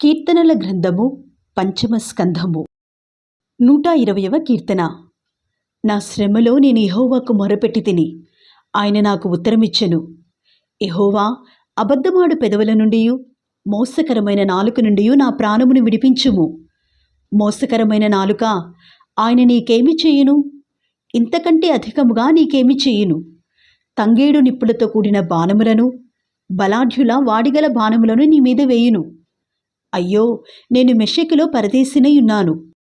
కీర్తనల గ్రంథము పంచమ స్కంధము. నూట ఇరవయవ కీర్తన. నా శ్రమలో నేను ఎహోవాకు మొరపెట్టి తిని ఆయన నాకు ఉత్తరమిచ్చెను. ఎహోవా అబద్ధమాడు పెదవుల నుండి మోసకరమైన నాలుక నుండి నా ప్రాణమును విడిపించుము. మోసకరమైన నాలుక ఆయన నీకేమి చేయును? ఇంతకంటే అధికముగా నీకేమి చేయును? తంగేడు నిప్పులతో కూడిన బాణములను బలాఢ్యుల వాడిగల బాణములను నీ మీద వేయును. అయ్యో నేను మెషెకులో పరదేశినై ఉన్నాను.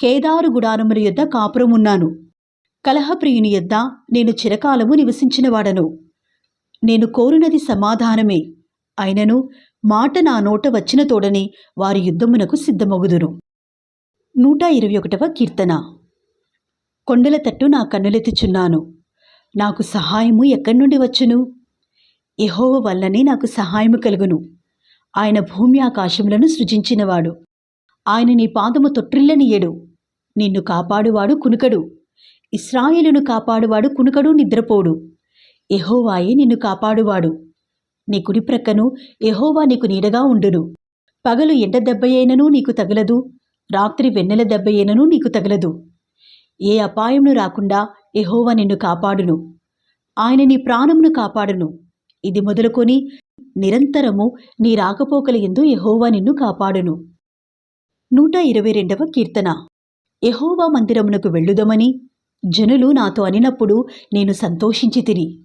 కేదారు గుడారముల యొద్ద కాపురమున్నాను. కలహప్రియుని యొద్ద నేను చిరకాలము నివసించినవాడను. నేను కోరునది సమాధానమే. అయినను మాట నా నోట వచ్చిన తోడని వారి యుద్ధమునకు సిద్ధమగుదురు. నూట ఇరవై ఒకటవ కీర్తన. కొండల తట్టు నా కన్నులెత్తుచున్నాను. నాకు సహాయము ఎక్కడి నుండి వచ్చును? ఎహోవ వల్లనే నాకు సహాయము కలుగును. ఆయన భూమి ఆకాశములను సృజించినవాడు. ఆయన నీ పాదము తొట్టిల్లనియడు నిన్ను కాపాడువాడు కునుకడు. ఇస్రాయేలును కాపాడువాడు కునుకడు నిద్రపోడు. ఎహోవాయే నిన్ను కాపాడువాడు. నీ కుడి ప్రక్కను ఎహోవా నీకు నీడగా ఉండును. పగలు ఎండ దెబ్బయైనను నీకు తగలదు. రాత్రి వెన్నెల దెబ్బయైనను నీకు తగలదు. ఏ అపాయమును రాకుండా ఎహోవా నిన్ను కాపాడును. ఆయన నీ ప్రాణమును కాపాడును. ఇది మొదలుకొని నిరంతరము నీ రాకపోకల ఎందు యహోవా నిన్ను కాపాడును. నూట ఇరవై రెండవ కీర్తన. యహోవా మందిరమునకు వెళ్ళుదమని జనులు నాతో అనినప్పుడు నేను సంతోషించి తిని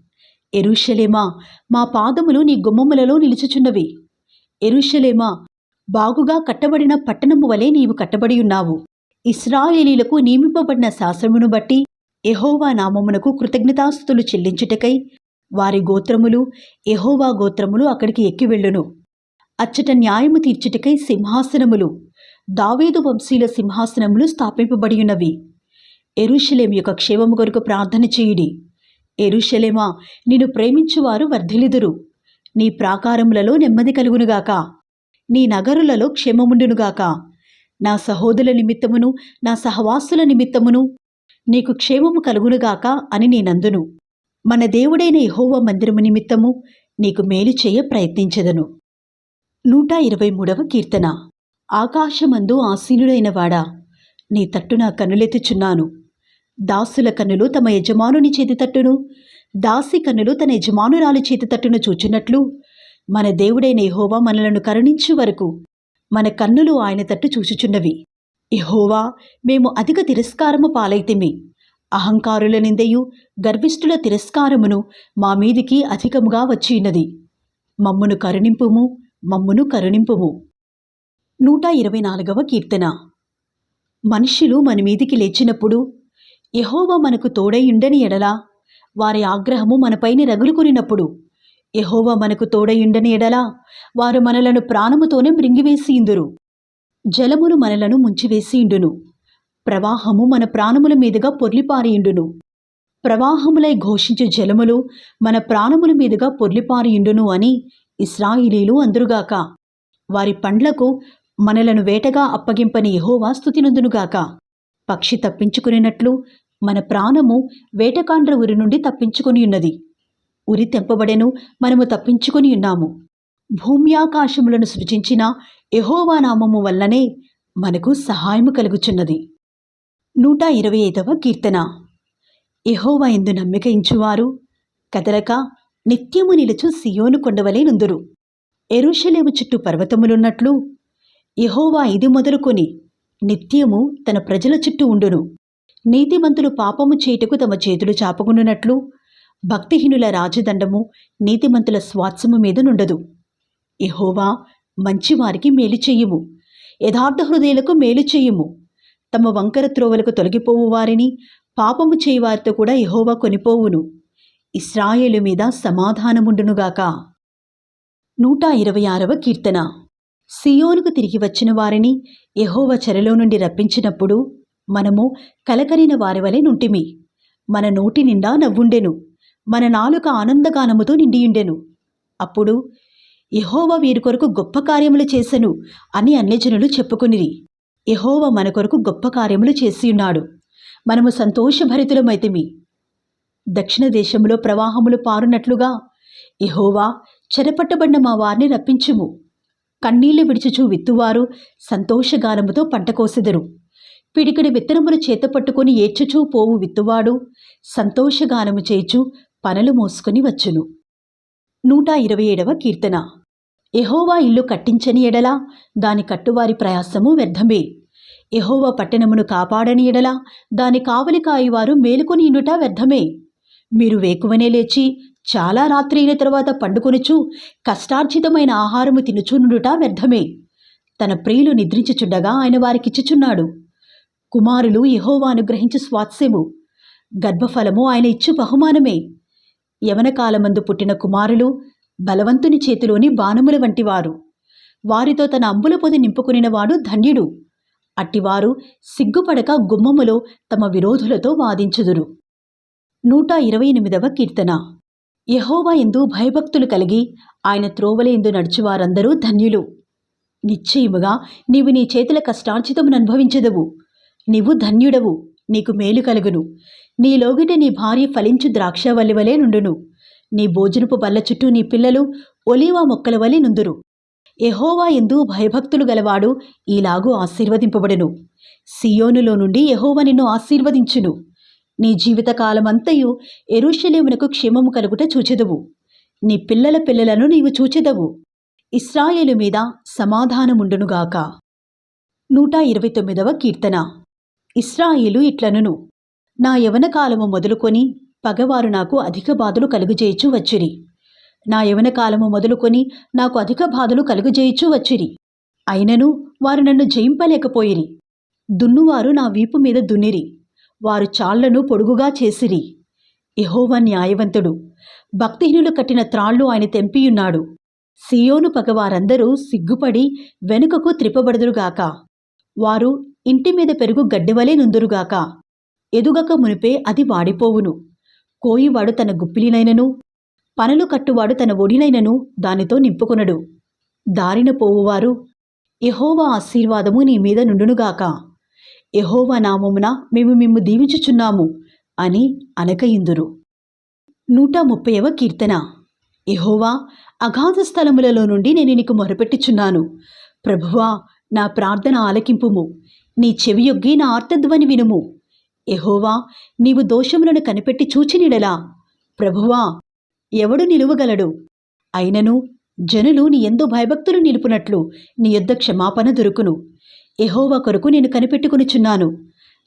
ఎరుషలేమా మా పాదములు నీ గుమ్మములలో నిలుచుచున్నవి. ఎరుషలేమా బాగుగా కట్టబడిన పట్టణము వలె నీవు కట్టబడి ఉన్నావు. ఇస్రాయేలీలకు నియమింపబడిన శాసనమును బట్టి ఎహోవా నామమునకు కృతజ్ఞతాస్తులు చెల్లించుటకై వారి గోత్రములు ఎహోవా గోత్రములు అక్కడికి ఎక్కి వెళ్ళును. అచ్చట న్యాయము తీర్చుటకై సింహాసనములు దావేదు వంశీల సింహాసనములు స్థాపింపబడియున్నవి. ఎరుషలేం యొక్క క్షేమము కొరకు ప్రార్థన చేయుడి. ఎరుషలేమా నిన్ను ప్రేమించువారు వర్ధిలిదురు నీ ప్రాకారములలో నెమ్మది కలుగునుగాక. నీ నగరులలో క్షేమముండునుగాక. నా సహోదరుల నిమిత్తమును నా సహవాసుల నిమిత్తమును నీకు క్షేమము కలుగునుగాక అని నేనందును. మన దేవుడైన యహోవ మందిరము నిమిత్తము నీకు మేలు చేయ ప్రయత్నించదను. నూట ఇరవై మూడవ కీర్తన. ఆకాశమందు ఆసీనుడైన వాడా నీ తట్టు నా కన్నులెత్తుచున్నాను. దాసుల కన్నులు తమ యజమానుని చేతి తట్టును దాసి కన్నులు తన యజమానురాలు చేతి తట్టును చూచున్నట్లు మన దేవుడైన ఎహోవా మనలను కరుణించు వరకు మన కన్నులు ఆయన తట్టు చూచుచున్నవి. ఎహోవా మేము అధిక తిరస్కారము పాలైతిమి. అహంకారుల నిందయు గర్విష్ఠుల తిరస్కారమును మా మీదికి అధికముగా వచ్చియున్నది. మమ్మును కరుణింపుము మమ్మును కరుణింపుము. నూట ఇరవై నాలుగవ కీర్తన. మనుష్యులు మన మీదికి లేచినప్పుడు యహోవా మనకు తోడయుండని ఎడలా వారి ఆగ్రహము మనపైన రగులుకొనినప్పుడు యహోవా మనకు తోడయుండని ఎడలా వారు మనలను ప్రాణముతోనే మృంగివేసియుందురు. జలములు మనలను ముంచివేసియుండును. ప్రవాహము మన ప్రాణముల మీదుగా పొర్లిపారియుండును. ప్రవాహములై ఘోషించు జలములు మన ప్రాణముల మీదుగా పొర్లిపారియుండును అని ఇస్రాయిలీలు అందురుగాక. వారి పండ్లకు మనలను వేటగా అప్పగింపని యహోవా స్థుతినందునుగాక పక్షి తప్పించుకునేనట్లు మన ప్రాణము వేటకాండ్ర ఉరి నుండి తప్పించుకొని ఉన్నది. ఉరి తెంపబడెను మనము తప్పించుకొని ఉన్నాము. భూమ్యాకాశములను సృజించిన యహోవా నామము వల్లనే మనకు సహాయము కలుగుచున్నది. నూట ఇరవై ఐదవ కీర్తన. యహోవా ఎందు నమ్మిక ఇంచువారు. కదలక నిత్యము నిలుచు సియోను కొండవలే నుందురు. ఎరుషలేము చుట్టూ పర్వతములున్నట్లు యహోవా ఇది మొదలుకొని నిత్యము తన ప్రజల చుట్టూ ఉండును. నీతిమంతులు పాపము చేయుటకు తమ చేతులు చాపకుండునట్లు భక్తిహీనుల రాజదండము నీతిమంతుల స్వాత్సము మీద నుండదు. యహోవా మంచివారికి మేలు చెయ్యుము యథార్థ హృదయులకు మేలు చెయ్యుము తమ వంకర త్రోవలకు తొలగిపోవు వారిని పాపము చేయువారితో కూడా యెహోవా కొనిపోవును. ఇస్రాయేలు మీద సమాధానముండునుగాక. నూట ఇరవై ఆరవ కీర్తన. సియోనుకు తిరిగి వచ్చిన వారిని యెహోవ చెరలో నుండి రప్పించినప్పుడు మనము కలకరిన వారి వలె నుంటిమి. మన నోటి నిండా నవ్వుండెను. మన నాలుక ఆనందగానముతో నిండియుండెను. అప్పుడు యెహోవ వీరి కొరకు గొప్ప కార్యములు చేసెను అని అన్యజనులు చెప్పుకునిరి. యహోవ మన కొరకు గొప్ప కార్యములు చేసియున్నాడు. మనము సంతోషభరితులమైతిమి. దక్షిణ దేశములో ప్రవాహములు పారునట్లుగా యహోవా చెరపట్టబడిన మా వారిని రప్పించుము. కన్నీళ్ళు విడిచుచూ విత్తువారు సంతోషగానముతో పంట కోసెదరు. పిడికిడి విత్తనములు చేతపట్టుకుని ఏడ్చుచూ పోవు విత్తువాడు సంతోషగానము చేచు పనులు మోసుకుని వచ్చును. నూట ఇరవై ఏడవ కీర్తన. ఎహోవా ఇల్లు కట్టించని ఎడల? దాని కట్టువారి ప్రయాసము వ్యర్థమే. ఎహోవా పట్టణమును కాపాడని ఎడల? దాని కావలి కాయువారు మేలుకొని వ్యర్థమే. మీరు వేకువనే లేచి చాలా రాత్రి అయిన తర్వాత పండుకొనుచు కష్టార్జితమైన ఆహారము తినుచునుడుట వ్యర్థమే. తన ప్రియులు నిద్రించుచుండగా ఆయన వారికిచ్చుచున్నాడు. కుమారులు ఎహోవా అనుగ్రహించు స్వాత్స్యము. గర్భఫలము ఆయన ఇచ్చు బహుమానమే. యవన కాలమందు పుట్టిన కుమారులు బలవంతుని చేతిలోని బాణముల వంటివారు. వారితో తన అంబుల పొది నింపుకునినవాడు ధన్యుడు. అట్టివారు సిగ్గుపడక గుమ్మములో తమ విరోధులతో వాదించుదురు. నూట ఇరవై ఎనిమిదవ కీర్తన. యహోవా ఎందు భయభక్తులు కలిగి ఆయన త్రోవల ఎందు నడుచువారందరూ ధన్యులు. నిశ్చయముగా నీవు నీ చేతుల కష్టార్జితమును అనుభవించదవు. నీవు ధన్యుడవు నీకు మేలు కలుగును. నీ లోగిట నీ భార్య ఫలించు ద్రాక్షవల్లివలే నుండును. నీ భోజనపు బల్ల చుట్టూ నీ పిల్లలు ఒలీవా మొక్కల వలె నుందురు. ఎహోవా ఎందు భయభక్తులు గలవాడు ఈలాగు ఆశీర్వదింపబడును. సియోనులో నుండి ఎహోవ నిన్ను ఆశీర్వదించును. నీ జీవితకాలమంతయు ఎరుషలేమునకు క్షేమము కలుగుట చూచెదవు. నీ పిల్లల పిల్లలను నీవు చూచెదవు. ఇస్రాయేలు మీద సమాధానముండునుగాక నూట ఇరవై తొమ్మిదవ కీర్తన. ఇస్రాయేలు ఇట్లనును. నా యవన కాలము మొదలుకొని పగవారు నాకు అధిక బాధలు కలుగుజేయచు వచ్చిరి. నా యవన కాలము మొదలుకొని నాకు అధిక బాధలు కలుగుజేయచు వచ్చిరి. అయినను వారు నన్ను జయింపలేకపోయిరి. దున్నువారు నా వీపు మీద దున్నిరి. వారు చాళ్ళను పొడుగుగా చేసిరి. యహోవ న్యాయవంతుడు భక్తిహీనులు కట్టిన త్రాళ్ళు ఆయన తెంపియున్నాడు. సియోను పగవారందరూ సిగ్గుపడి వెనుకకు త్రిపబడుదురుగాక. వారు ఇంటి మీద పెరుగు గడ్డివలే నుందురుగాక. ఎదుగక మునిపే అది వాడిపోవును. కోయివాడు తన గుప్పిలినైనను పనులు కట్టువాడు తన ఒడినైనను దానితో నింపుకొనడు. దారిన పోవువారు ఎహోవా ఆశీర్వాదము నీ మీద నుండునుగాక. ఎహోవా నామమున మేము మిమ్ము దీవించుచున్నాము అని అనకయిందురు నూట ముప్పైవ కీర్తన. ఎహోవా అగాధ స్థలములలో నుండి నేను నీకు మొరపెట్టుచున్నాను. ప్రభువా నా ప్రార్థన ఆలకింపుము. నీ చెవియొగ్గి నా ఆర్తధ్వని వినుము. ఎహోవా నీవు దోషములను కనిపెట్టి చూచినిడలా? ప్రభువా ఎవడు నిలువగలడు? అయినను జనులు నీ ఎందు భయభక్తులు నిలుపునట్లు నీ యొద్ద క్షమాపణ దొరుకును. ఎహోవా కొరకు నేను కనిపెట్టుకునిచున్నాను.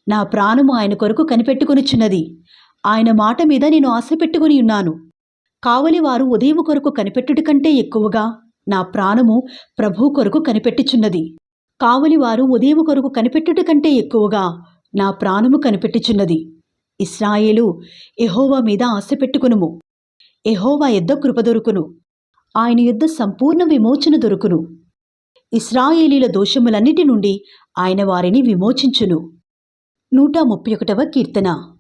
నా ప్రాణము ఆయన కొరకు కనిపెట్టుకునిచున్నది. ఆయన మాట మీద నేను ఆశ పెట్టుకుని ఉన్నాను. కావలి వారు ఉదయం కొరకు కనిపెట్టుట కంటే ఎక్కువగా నా ప్రాణము ప్రభు కొరకు కనిపెట్టుచున్నది. కావలి వారు ఉదయం కొరకు కనిపెట్టుట కంటే ఎక్కువగా నా ప్రాణము కనిపెట్టుచున్నది. ఇస్రాయేలు ఎహోవా మీద ఆశ పెట్టుకునుము. ఎహోవా యుద్ధ కృప దొరుకును. ఆయన యుద్ధ సంపూర్ణ విమోచన దొరుకును. ఇస్రాయేలీల దోషములన్నిటి నుండి ఆయన వారిని విమోచించును. నూట ముప్పై ఒకటవ కీర్తన.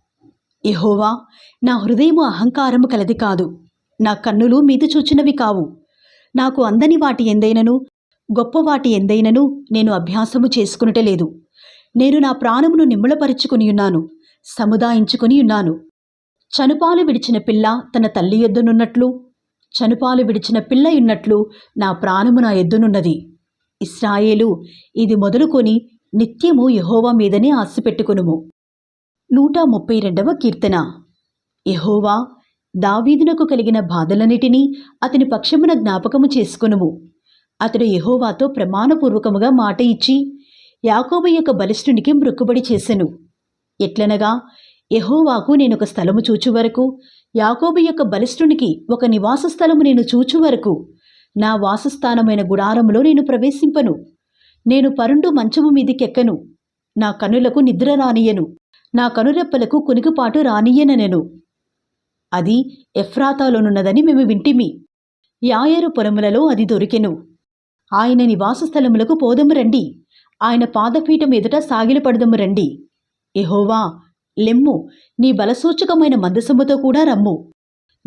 ఎహోవా నా హృదయము అహంకారము కలది కాదు. నా కన్నులు మీద చూచినవి కావు. నాకు అందని వాటి ఎందైనను గొప్ప వాటి ఎందైనను నేను అభ్యాసము చేసుకునటలేదు. నేను నా ప్రాణమును నిమ్మలపరుచుకుని ఉన్నాను సముదాయించుకుని ఉన్నాను. చనుపాలు విడిచిన పిల్ల తన తల్లి ఎద్దునున్నట్లు చనుపాలు విడిచిన పిల్ల ఉన్నట్లు నా ప్రాణము నా ఎద్దునున్నది. ఇస్రాయేలు ఇది మొదలుకొని నిత్యము యహోవా మీదనే ఆశపెట్టుకునుము నూట ముప్పై రెండవ కీర్తన. యహోవా దావీదునకు కలిగిన బాధలన్నిటినీ అతని పక్షమున జ్ఞాపకము చేసుకునుము. అతడు యహోవాతో ప్రమాణపూర్వకముగా మాట ఇచ్చి యాకోబు యొక్క బలిష్ఠునికి మృక్కుబడి చేసెను. ఎట్లనగా యహోవాకు నేను ఒక స్థలము చూచు వరకు యాకోబు యొక్క బలిష్ఠునికి ఒక నివాస స్థలము నేను చూచు వరకు నా వాసస్థానమైన గుడారములో నేను ప్రవేశింపను. నేను పరుండు మంచము మీదికెక్కను. నా కనులకు నిద్ర రానియను నా కనురెప్పలకు కునికిపాటు రానియనెను అది ఎఫ్రాతాలోనున్నదని మేము వింటిమి. యాయేరు పొలములలో అది దొరికెను. ఆయన నివాస స్థలములకు పోదము రండి. ఆయన పాదపీఠం ఎదుట సాగిలపడదము రండి. ఎహోవా లెమ్ము నీ బలసూచకమైన మందసముతో కూడా రమ్ము.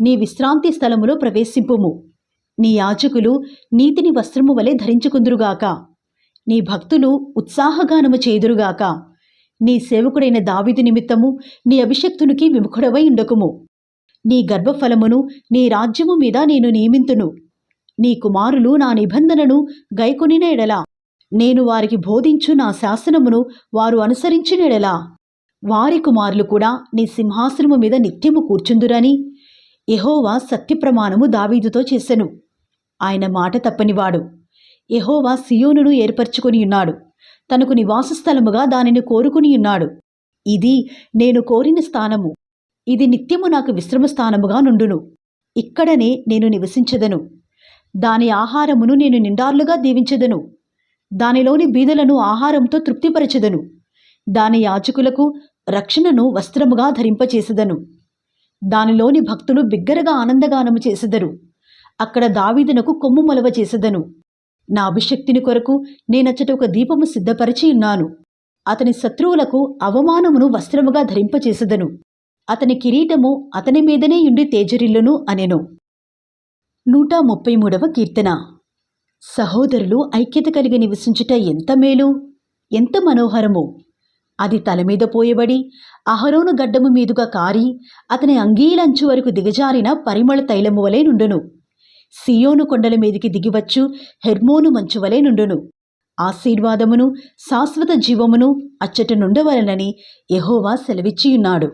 నీ విశ్రాంతి స్థలములో ప్రవేశింపుము. నీ యాచకులు నీతిని వస్త్రము వలె ధరించుకుందురుగాక. నీ భక్తులు ఉత్సాహగానము చేదురుగాక నీ సేవకుడైన దావిదు నిమిత్తము నీ అభిషక్తునికి విముఖుడవై ఉండకుము. నీ గర్భఫలమును నీ రాజ్యము మీద నేను నియమింతును. నీ కుమారులు నా నిబంధనను గైకొనిన ఎడలా. నేను వారికి బోధించు నా శాసనమును వారు అనుసరించినడెలా. వారి కుమారులు కూడా నీ సింహాసనము మీద నిత్యము కూర్చుందురని యహోవా సత్యప్రమాణము దావీదుతో చేసెను. ఆయన మాట తప్పనివాడు. యహోవా సియోనును ఏర్పరచుకొని ఉన్నాడు. తనకు నివాస స్థలముగా దానిని కోరుకుని ఉన్నాడు. ఇది నేను కోరిన స్థానము. ఇది నిత్యము నాకు విశ్రమ స్థానముగా నుండును. ఇక్కడనే నేను నివసించెదను. దాని ఆహారమును నేను నిండార్లుగా దీవించెదను. దానిలోని బీదలను ఆహారంతో తృప్తిపరచెదను. దాని యాచకులకు రక్షణను వస్త్రముగా ధరింపచేసెదను. దానిలోని భక్తులు బిగ్గరగా ఆనందగానము చేసెదరు. అక్కడ దావీదునకు కొమ్ము మొలవ చేసెదను. నా అభిషక్తిని కొరకు నేనచ్చట ఒక దీపము సిద్ధపరిచి ఉన్నాను. అతని శత్రువులకు అవమానమును వస్త్రముగా ధరింపచేసెదను. అతని కిరీటము అతని మీదనే ఉండి తేజరిల్లును అనెను. నూట ముప్పై మూడవ కీర్తన. సహోదరులు ఐక్యత కలిగి నివసించుట ఎంత మేలు ఎంత మనోహరము! అది తల మీద పోయబడి అహరోను గడ్డము మీదుగా కారి అతని అంగీలంచు వరకు దిగజారిన పరిమళ తైలము వలె నుండును. సియోను కొండల మీదికి దిగివచ్చు హెర్మోను మంచు వలె నుండును. ఆశీర్వాదమును శాశ్వత జీవమును అచ్చట నుండవలనని యహోవా సెలవిచ్చియున్నాడు.